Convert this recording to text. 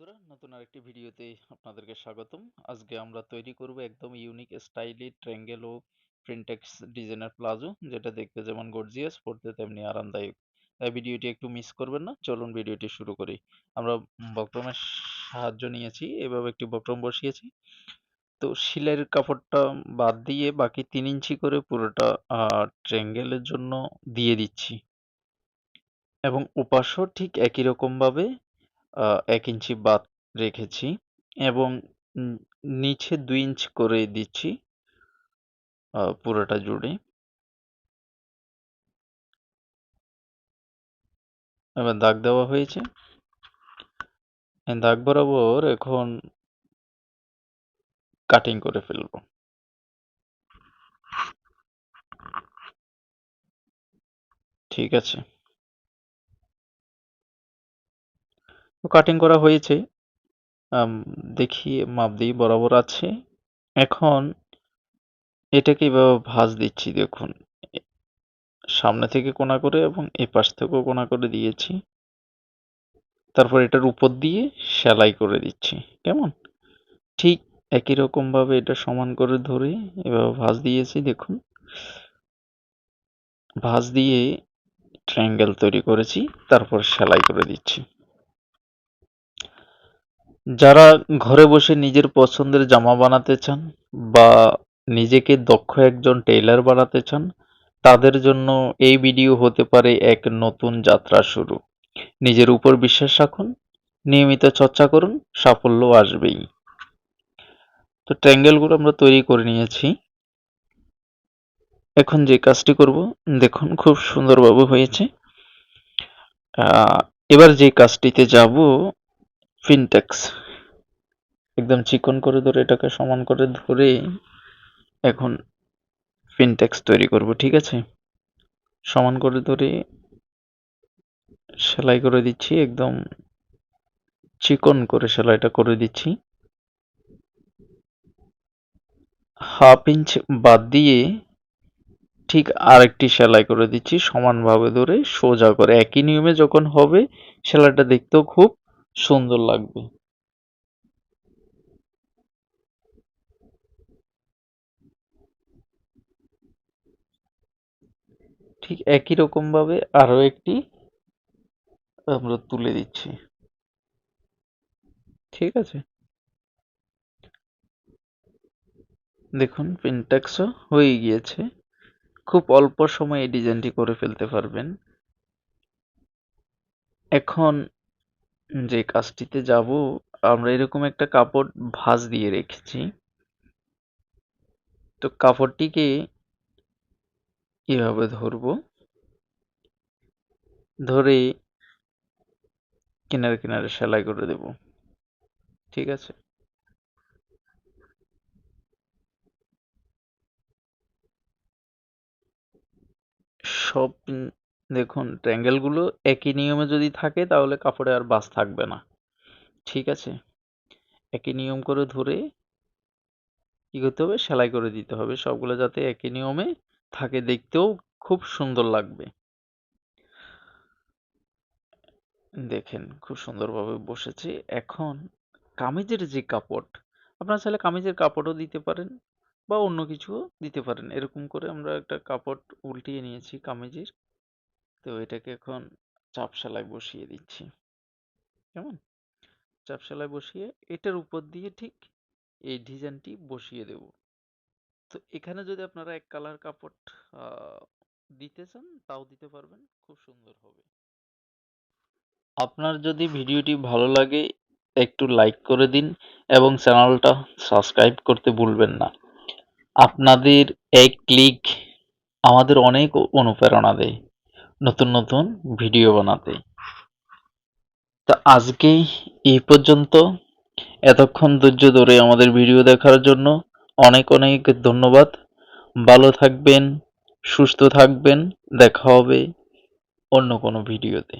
বন্ধুরা, নতুন আরেকটি ভিডিওতে আপনাদেরকে স্বাগতম। আজকে আমরা তৈরি করব একদম ইউনিক স্টাইলি ট্র্যাঙ্গেল ও প্রিন্টেক্স ডিজাইনার প্লাজো, যেটা দেখতে যেমন গর্জিয়াস পড়তে তেমনি আরামদায়ক। তাই ভিডিওটি একটু মিস করবেন না, চলুন ভিডিওটি শুরু করি। আমরা বক্রমের সাহায্য নিয়েছি, এভাবে একটি বক্রম বসিয়েছি। তো শিলের কাপড়টা বাদ দিয়ে বাকি তিন ইঞ্চি করে পুরোটা ট্র্যাঙ্গেলের জন্য দিয়ে দিচ্ছি। এবং উপাসও ঠিক একই রকমভাবে এক ইঞ্চি বাদ রেখেছি এবং নিচে দুই ইঞ্চ করে দিচ্ছি পুরোটা জুড়ে। এবার দাগ দেওয়া হয়েছে। দাগ বরাবর এখন কাটিং করে ফেলব। ঠিক আছে। কাটিং করা হয়েছে। দেখি, মাপ দিই, বরাবর আছে। এখন এটাকে এভাবে ভাঁজ দিচ্ছি, দেখুন। সামনে থেকে কোনা করে এবং এ পাশ থেকেও কোনা করে দিয়েছি। তারপর এটার উপর দিয়ে সেলাই করে দিচ্ছি, কেমন? ঠিক একই রকমভাবে এটা সমান করে ধরে এভাবে ভাঁজ দিয়েছি, দেখুন। ভাঁজ দিয়ে ট্রায়াঙ্গেল তৈরি করেছি, তারপর সেলাই করে দিচ্ছি। যারা ঘরে বসে নিজের পছন্দের জামা বানাতে চান বা নিজেকে দক্ষ একজন টেইলার বানাতে চান, তাদের জন্য এই ভিডিও হতে পারে এক নতুন যাত্রা শুরু। নিজের উপর বিশ্বাস রাখুন, নিয়মিত চর্চা করুন, সাফল্য আসবেই। তো ট্র্যাঙ্গেলগুলো আমরা তৈরি করে নিয়েছি। এখন যে কাজটি করব, দেখুন খুব সুন্দরভাবে হয়েছে। এবার যে কাজটিতে যাব ফিনটেক্স। একদম চিকন করে ধরে এটাকে সমান করে ধরে এখন ফিনটেক্স তৈরি করব, ঠিক আছে? সমান করে ধরে সেলাই করে দিচ্ছি, একদম চিকন করে সেলাইটা করে দিচ্ছি। হাফ ইঞ্চ বাদ দিয়ে ঠিক আরেকটি সেলাই করে দিচ্ছি, সমানভাবে ধরে সোজা করে। একই নিয়মে যখন হবে, সেলাইটা দেখতেও খুব সুন্দর লাগবে। ঠিক একই রকমভাবে আরও একটি আমরা তুলে দিচ্ছি। ঠিক আছে? দেখুন পিনটেক্সও হয়ে গিয়েছে। খুব অল্প সময়ে এই ডিজাইনটি করে ফেলতে পারবেন। এখন যে কাজটিতে যাব, আমরা এরকম একটা কাপড় ভাঁজ দিয়ে রেখেছি। তো কাপড়টিকে এভাবে ধরব। ধরে কিনারে কিনারে সেলাই করে দেব। ঠিক আছে? সব দেখুন ট্র্যাঙ্গেলগুলো একই নিয়মে যদি থাকে, তাহলে কাপড়ে আর বাস থাকবে না। ঠিক আছে? একই নিয়ম করে ধরে কি করতে হবে? সেলাই করে দিতে হবে। সবগুলো যাতে একই নিয়মে থাকে, দেখতেও খুব সুন্দর লাগবে। দেখেন, খুব সুন্দরভাবে বসেছে। এখন কামিজের যে কাপড়, আপনারা চাইলে কামিজের কাপড়ও দিতে পারেন বা অন্য কিছুও দিতে পারেন। এরকম করে আমরা একটা কাপড় উল্টিয়ে নিয়েছি কামিজের। তো এটাকে এখন চাপ সেলাই বসিয়ে দিচ্ছি। কেমন? চাপ সেলাই বসিয়ে এটার উপর দিয়ে ঠিক এই ডিজাইনটি বসিয়ে দেব। তো এখানে যদি আপনারা এক কালার কাপড় দিতে চান তাও দিতে পারবেন, খুব সুন্দর হবে। আপনার যদি ভিডিওটি ভালো লাগে একটু লাইক করে দিন এবং চ্যানেলটা সাবস্ক্রাইব করতে ভুলবেন না। আপনাদের এক ক্লিক আমাদের অনেক অনুপ্রেরণা দেয়। নতুন নতুন ভিডিও বানাতে। তো আজকে এই পর্যন্ত। এতক্ষণ ধৈর্য ধরে আমাদের ভিডিও দেখার জন্য অনেক অনেক ধন্যবাদ। ভালো থাকবেন, সুস্থ থাকবেন। দেখা হবে অন্য কোনো ভিডিওতে।